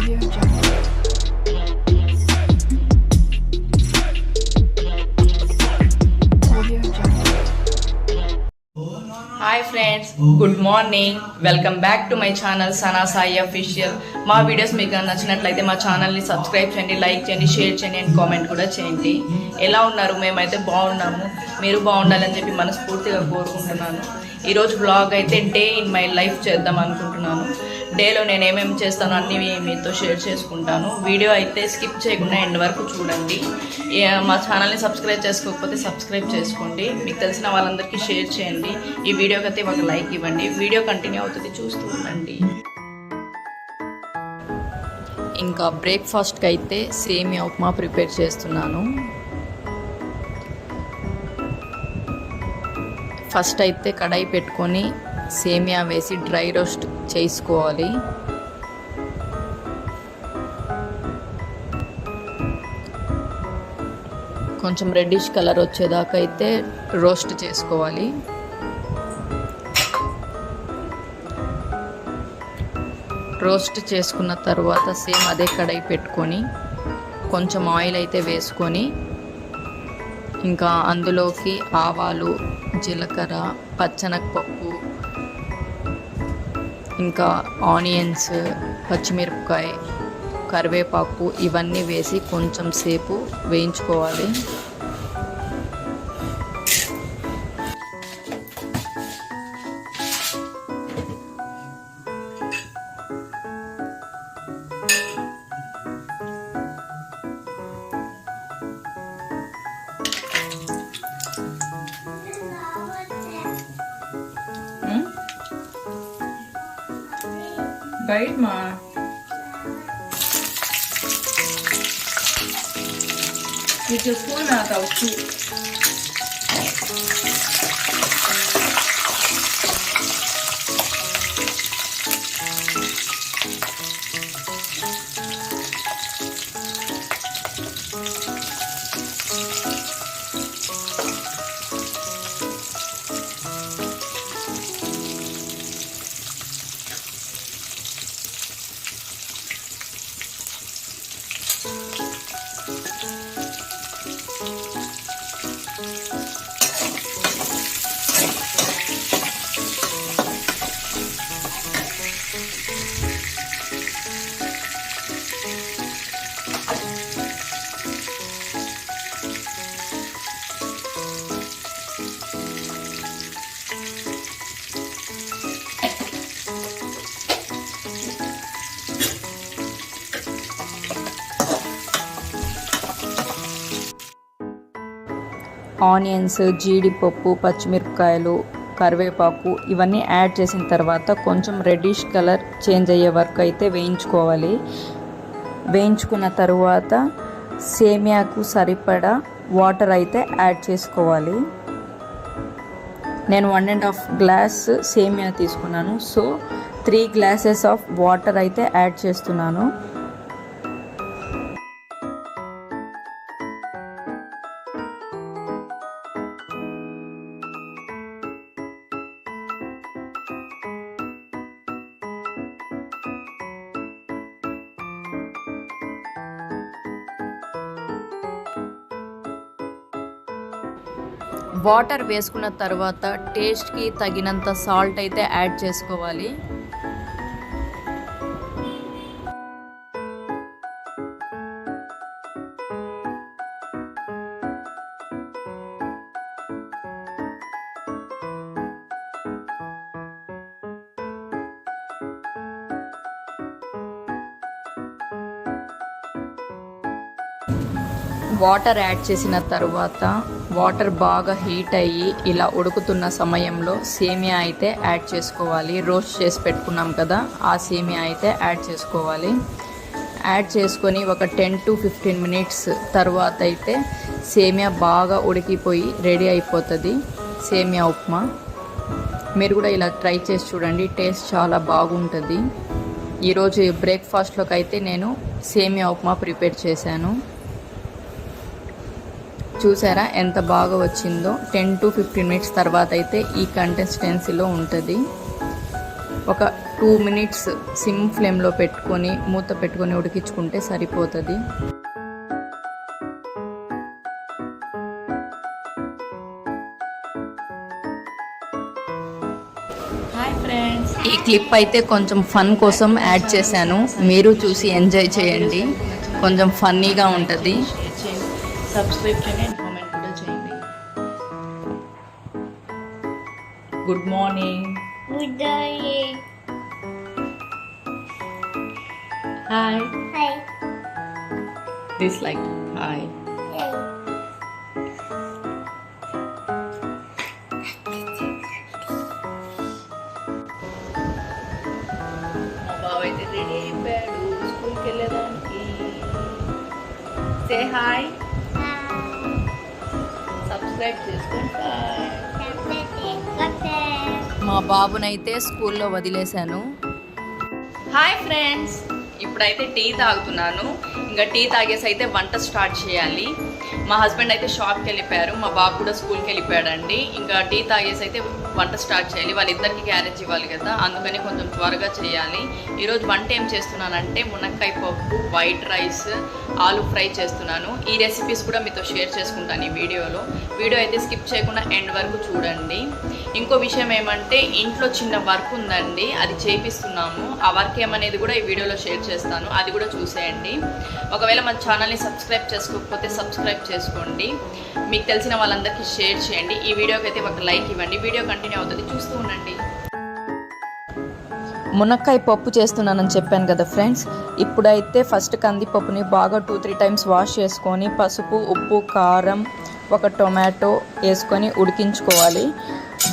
Hi friends good morning welcome back to my channel Sana Sai official మా videos మీకు నచ్చినట్లయితే మా ఛానల్ని సబ్స్క్రైబ్ చేయండి లైక్ చేయండి షేర్ చేయండి అండ్ కామెంట్ కూడా చేయండి. ఎలా ఉన్నారు? మేమైతే బాగున్నాము. మీరు బాగుండాలని చెప్పి మనస్ఫూర్తిగా కోరుకుంటున్నాను. ఈరోజు బ్లాగ్ అయితే డే ఇన్ మై లైఫ్ చేద్దాం అనుకుంటున్నాను. డేలో నేను ఏమేమి చేస్తానో అన్నీ మీతో షేర్ చేసుకుంటాను. వీడియో అయితే స్కిప్ చేయకుండా ఎండ్ వరకు చూడండి. మా ఛానల్ని సబ్స్క్రైబ్ చేసుకోకపోతే సబ్స్క్రైబ్ చేసుకోండి. మీకు తెలిసిన వాళ్ళందరికీ షేర్ చేయండి. ఈ వీడియోకి అయితే ఒక లైక్ ఇవ్వండి. వీడియో కంటిన్యూ అవుతుంది చూస్తూ ఉండండి. ఇంకా బ్రేక్ఫాస్ట్కి అయితే సేమియా ఉప్మా ప్రిపేర్ చేస్తున్నాను. ఫస్ట్ అయితే కడాయి పెట్టుకొని సేమియా వేసి డ్రై రోస్ట్ చేసుకోవాలి. కొంచెం రెడ్డిష్ కలర్ వచ్చేదాకా అయితే రోస్ట్ చేసుకోవాలి. రోస్ట్ చేసుకున్న తర్వాత సేమ్ అదే కడాయి పెట్టుకొని కొంచెం ఆయిల్ అయితే వేసుకొని ఇంకా అందులోకి ఆవాలు జీలకర్ర పచ్చనగపప్పు ఇంకా ఆనియన్స్ పచ్చిమిరపకాయ కరివేపాకు ఇవన్నీ వేసి కొంచెం సేపు వేయించుకోవాలి. బయట మా ఇది స్పూన్ నాకు వచ్చు ఆనియన్స్ జీడిపప్పు పచ్చిమిరపకాయలు కరివేపాకు ఇవన్నీ యాడ్ చేసిన తర్వాత కొంచెం రెడ్డిష్ కలర్ చేంజ్ అయ్యే వరకు అయితే వేయించుకోవాలి. వేయించుకున్న తర్వాత సేమియాకు సరిపడా వాటర్ అయితే యాడ్ చేసుకోవాలి. నేను వన్ అండ్ హాఫ్ గ్లాస్ సేమియా తీసుకున్నాను. So three glasses of water అయితే యాడ్ చేస్తున్నాను. వాటర్ వేసుకున్న తర్వాత టేస్ట్కి తగినంత సాల్ట్ అయితే యాడ్ చేసుకోవాలి. వాటర్ యాడ్ చేసిన తర్వాత వాటర్ బాగా హీట్ అయ్యి ఇలా ఉడుకుతున్న సమయంలో సేమియా అయితే యాడ్ చేసుకోవాలి. రోస్ట్ చేసి పెట్టుకున్నాం కదా ఆ సేమియా అయితే యాడ్ చేసుకోవాలి. యాడ్ చేసుకొని ఒక టెన్ టు ఫిఫ్టీన్ మినిట్స్ తర్వాత అయితే సేమియా బాగా ఉడికిపోయి రెడీ అయిపోతుంది. సేమియా ఉప్మా. మీరు కూడా ఇలా ట్రై చేసి చూడండి టేస్ట్ చాలా బాగుంటుంది. ఈరోజు బ్రేక్ఫాస్ట్లోకి అయితే నేను సేమియా ఉప్మా ప్రిపేర్ చేశాను. చూసారా? ఎంత బాగా వచ్చిందో? టెన్ టు ఫిఫ్టీన్ మినిట్స్ తర్వాత అయితే ఈ కన్సిస్టెన్సీలో ఉంటుంది. ఒక టూ మినిట్స్ సిమ్ ఫ్లేమ్లో పెట్టుకొని మూత పెట్టుకొని ఉడికించుకుంటే సరిపోతుంది. ఈ క్లిప్ అయితే కొంచెం ఫన్ కోసం యాడ్ చేశాను. మీరు చూసి ఎంజాయ్ చేయండి. కొంచెం ఫన్నీగా ఉంటుంది. సబ్స్క్రైబ్ చేయండి అండ్ కామెంట్ కూడా చేయండి good morning Good day. Hi Hi. This like hi Hey. మా బాబు అయితే రెడీ అయిపోయాడు స్కూల్కి వెళ్ళేదానికి సే హాయ్ సబ్స్క్రైబ్ చేసుకోండి మా బాబునైతే స్కూల్లో వదిలేశాను. హాయ్ ఫ్రెండ్స్ ఇప్పుడైతే టీ తాగుతున్నాను. ఇంకా టీ తాగేసి అయితే వంట స్టార్ట్ చేయాలి. మా హస్బెండ్ అయితే షాప్కి వెళ్ళిపోయారు మా బాబు కూడా స్కూల్కి వెళ్ళిపోయాడండి. ఇంకా టీ తాగేసి అయితే వంట స్టార్ట్ చేయాలి. వాళ్ళిద్దరికి క్యారేజ్ ఇవ్వాలి కదా. అందుకని కొంచెం త్వరగా చేయాలి. ఈరోజు వంట ఏం చేస్తున్నానంటే మునక్కాయ పప్పు వైట్ రైస్ ఆలు ఫ్రై చేస్తున్నాను. ఈ రెసిపీస్ కూడా మీతో షేర్ చేసుకుంటాను ఈ వీడియోలో. వీడియో అయితే స్కిప్ చేయకుండా ఎండ్ వరకు చూడండి. ఇంకో విషయం ఏమంటే ఇంట్లో చిన్న వర్క్ ఉందండి అది చేపిస్తున్నాము. ఆ వర్క్ ఏమనేది కూడా ఈ వీడియోలో షేర్ చేస్తాను. అది కూడా చూసేయండి. ఒకవేళ మన ఛానల్ని సబ్స్క్రైబ్ చేసుకోకపోతే సబ్స్క్రైబ్ చేసుకోండి. మీకు తెలిసిన వాళ్ళందరికీ షేర్ చేయండి. ఈ వీడియోకి అయితే ఒక లైక్ ఇవ్వండి. వీడియో కంటిన్యూ అవుతుంది. చూస్తూ ఉండండి. మునక్కాయ పప్పు చేస్తున్నానని చెప్పాను కదా ఫ్రెండ్స్. ఇప్పుడైతే ఫస్ట్ కందిపప్పుని బాగా టూ త్రీ టైమ్స్ వాష్ చేసుకొని పసుపు ఉప్పు కారం ఒక టొమాటో వేసుకొని ఉడికించుకోవాలి.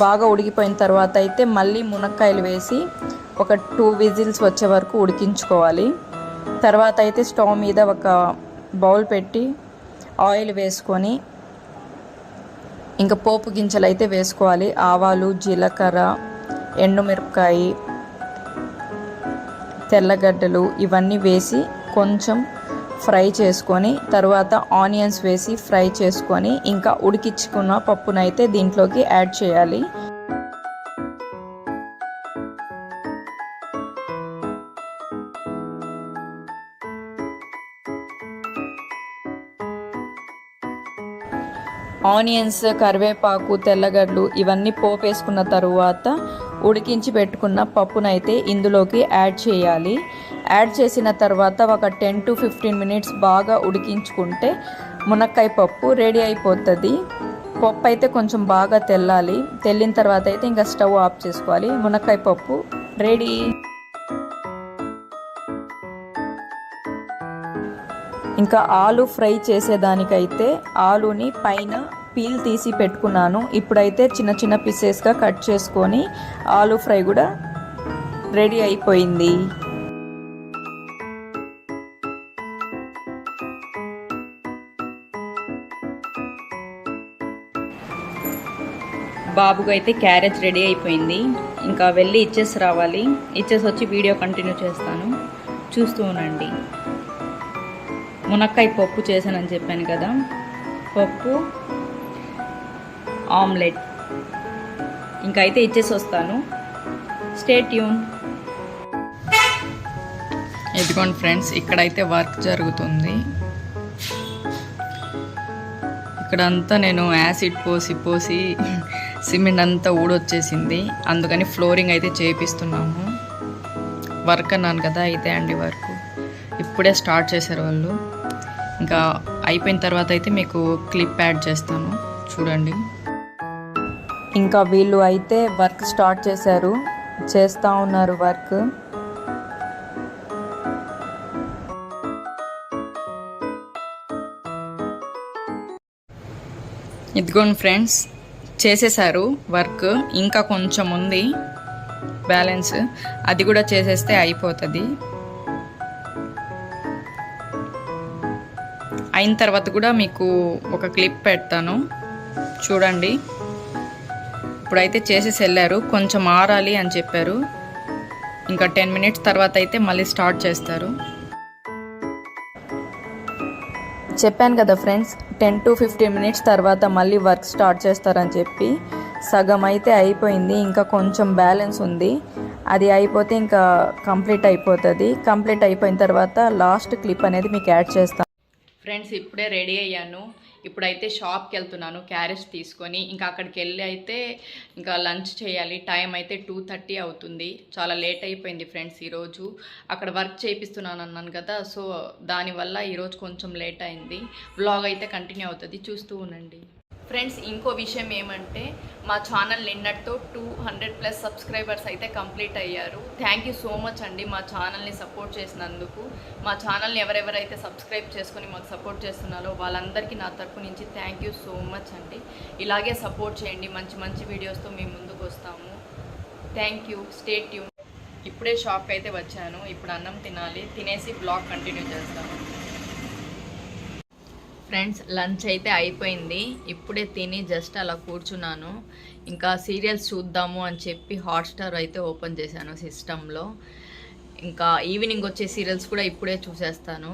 బాగా ఉడికిపోయిన తర్వాత అయితే మళ్ళీ మునక్కాయలు వేసి ఒక టూ విజిల్స్ వచ్చే వరకు ఉడికించుకోవాలి. తర్వాత అయితే స్టవ్ మీద ఒక బౌల్ పెట్టి ఆయిల్ వేసుకొని ఇంకా పోపు గింజలు అయితే వేసుకోవాలి. ఆవాలు జీలకర్ర ఎండుమిరపకాయ తెల్లగడ్డలు ఇవన్నీ వేసి కొంచెం ఫ్రై చేసుకొని తర్వాత ఆనియన్స్ వేసి ఫ్రై చేసుకొని ఇంకా ఉడికించుకున్న పప్పునైతే దీంట్లోకి యాడ్ చేయాలి. ఆనియన్స్ కరివేపాకు తెల్లగడ్డలు ఇవన్నీ పోపు వేసుకున్న తరువాత ఉడికించి పెట్టుకున్న పప్పునైతే ఇందులోకి యాడ్ చేయాలి. యాడ్ చేసిన తర్వాత ఒక టెన్ టు ఫిఫ్టీన్ మినిట్స్ బాగా ఉడికించుకుంటే మునక్కాయ పప్పు రెడీ అయిపోతుంది. పప్పు అయితే కొంచెం బాగా తెల్లాలి. తెల్లిన తర్వాత అయితే ఇంకా స్టవ్ ఆఫ్ చేసుకోవాలి. మునక్కాయ పప్పు రెడీ. ఇంకా ఆలు ఫ్రై చేసేదానికైతే ఆలుని పైన పీల్ తీసి పెట్టుకున్నాను. ఇప్పుడైతే చిన్న చిన్న పీసెస్గా కట్ చేసుకొని ఆలు ఫ్రై కూడా రెడీ అయిపోయింది. బాబుకు అయితే క్యారేజ్ రెడీ అయిపోయింది. ఇంకా వెళ్ళి ఇచ్చేసి రావాలి. ఇచ్చేసి వచ్చి వీడియో కంటిన్యూ చేస్తాను. చూస్తూ ఉండండి. మునక్కాయ పప్పు చేశానని చెప్పాను కదా. పప్పు ఆమ్లెట్. ఇంకైతే అయితే ఇచ్చేసి వస్తాను. స్టేట్ యూన్ ఇదిగోండి ఫ్రెండ్స్ ఇక్కడైతే వర్క్ జరుగుతుంది. ఇక్కడంతా నేను యాసిడ్ పోసి పోసి సిమెంట్ అంతా ఊడొచ్చేసింది. అందుకని ఫ్లోరింగ్ అయితే చేపిస్తున్నాము. వర్క్ అన్నాను కదా అయితే అండి వర్క్. ఇప్పుడే స్టార్ట్ చేశారు వాళ్ళు. ఇంకా అయిపోయిన తర్వాత అయితే మీకు క్లిప్ యాడ్ చేస్తాను. చూడండి. ఇంకా వీళ్ళు అయితే వర్క్ స్టార్ట్ చేశారు. చేస్తూ ఉన్నారు వర్క్. ఇదిగోండి ఫ్రెండ్స్ చేసేసారు వర్క్. ఇంకా కొంచెం ఉంది బ్యాలెన్స్. అది కూడా చేసేస్తే అయిపోతుంది. అయిన తర్వాత కూడా మీకు ఒక క్లిప్ పెడతాను. చూడండి. ఇప్పుడైతే చేసేసి వెళ్ళారు కొంచెం ఆరాలి అని చెప్పారు. ఇంకా టెన్ మినిట్స్ తర్వాత అయితే మళ్ళీ స్టార్ట్ చేస్తారు. చెప్పాను కదా friends ten to fifteen minutes తర్వాత మళ్ళీ వర్క్ స్టార్ట్ చేస్తారని చెప్పి. సగం అయితే అయిపోయింది ఇంకా కొంచెం బ్యాలెన్స్ ఉంది. అది అయిపోతే ఇంకా కంప్లీట్ అయిపోతుంది. కంప్లీట్ అయిపోయిన తర్వాత లాస్ట్ క్లిప్ అనేది మీకు యాడ్ చేస్తాను ఫ్రెండ్స్ ఇప్పుడే రెడీ అయ్యాను. ఇప్పుడైతే షాప్కి వెళ్తున్నాను క్యారేజ్ తీసుకొని ఇంకా అక్కడికి వెళ్ళి అయితే ఇంకా లంచ్ చేయాలి. టైం అయితే టూ థర్టీ అవుతుంది. చాలా లేట్ అయిపోయింది ఫ్రెండ్స్ ఈరోజు. అక్కడ వర్క్ చేయిస్తున్నాను అన్నాను కదా సో దానివల్ల ఈరోజు కొంచెం లేట్ అయింది. బ్లాగ్ అయితే కంటిన్యూ అవుతుంది. చూస్తూ ఉండండి. ఫ్రెండ్స్ ఇంకో విషయం ఏమంటే మా ఛానల్ నిన్నటితో టూ హండ్రెడ్ ప్లస్ సబ్స్క్రైబర్స్ అయితే కంప్లీట్ అయ్యారు. థ్యాంక్ యూ సో మచ్ అండి మా ఛానల్ని సపోర్ట్ చేసినందుకు. మా ఛానల్ని ఎవరెవరైతే సబ్స్క్రైబ్ చేసుకొని మాకు సపోర్ట్ చేస్తున్నారో వాళ్ళందరికీ నా తరపు నుంచి థ్యాంక్ యూ సో మచ్ అండి. ఇలాగే సపోర్ట్ చేయండి మంచి మంచి వీడియోస్తో మేము ముందుకు వస్తాము. Thank you stay tuned. ఇప్పుడే షాప్కి అయితే వచ్చాను. ఇప్పుడు అన్నం తినాలి. తినేసి బ్లాగ్ కంటిన్యూ చేస్తాను. ఫ్రెండ్స్ లంచ్ అయితే అయిపోయింది. ఇప్పుడే తిని జస్ట్ అలా కూర్చున్నాను. ఇంకా సీరియల్స్ చూద్దాము అని చెప్పి హాట్స్టార్ అయితే ఓపెన్ చేశాను సిస్టంలో. ఇంకా ఈవినింగ్ వచ్చే సీరియల్స్ కూడా ఇప్పుడే చూసేస్తాను.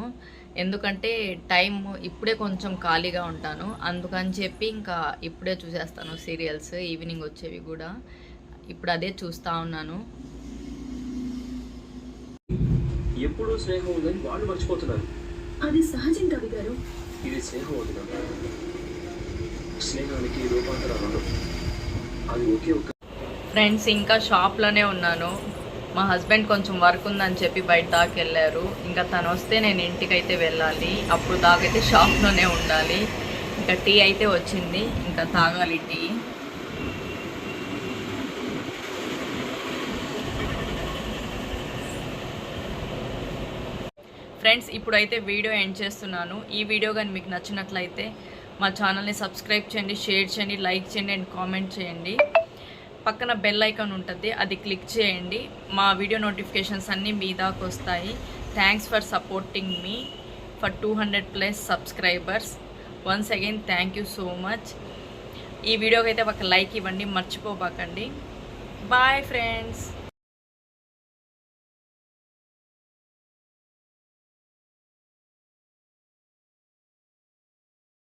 ఎందుకంటే టైం ఇప్పుడే కొంచెం ఖాళీగా ఉంటాను. అందుకని చెప్పి ఇంకా ఇప్పుడే చూసేస్తాను సీరియల్స్ ఈవినింగ్ వచ్చేవి కూడా. ఇప్పుడు అదే చూస్తూ ఉన్నాను. ఎప్పుడూ స్నేహం ఉందని వాళ్ళు మర్చిపోతున్నారు. అది సహజం కవి గారు. ఇది స్నేహం వదిన స్నేహానికి రూపాంతరాలు. అది ఒకే ఒక ఫ్రెండ్స్ ఇంకా షాప్లోనే ఉన్నాను. మా హస్బెండ్ కొంచెం వర్క్ ఉందని చెప్పి బయట దాకా వెళ్ళారు ఇంకా తను వస్తే నేను ఇంటికైతే వెళ్ళాలి. అప్పుడు దాకైతే షాప్లోనే ఉండాలి. ఇంకా టీ అయితే వచ్చింది. ఇంకా తాగాలి టీ. ఫ్రెండ్స్ ఇప్పుడైతే వీడియో ఎండ్ చేస్తున్నాను. ఈ వీడియో కానీ మీకు నచ్చినట్లయితే మా ఛానల్ని సబ్స్క్రైబ్ చేయండి షేర్ చేయండి లైక్ చేయండి అండ్ కామెంట్ చేయండి. పక్కన బెల్ ఐకాన్ ఉంటుంది అది క్లిక్ చేయండి. మా వీడియో నోటిఫికేషన్స్ అన్నీ మీ దాకా వస్తాయి. Thanks for supporting me for two hundred plus subscribers once again thank you so much ఈ వీడియోకి అయితే ఒక లైక్ ఇవ్వండి మర్చిపోబాకండి. Bye friends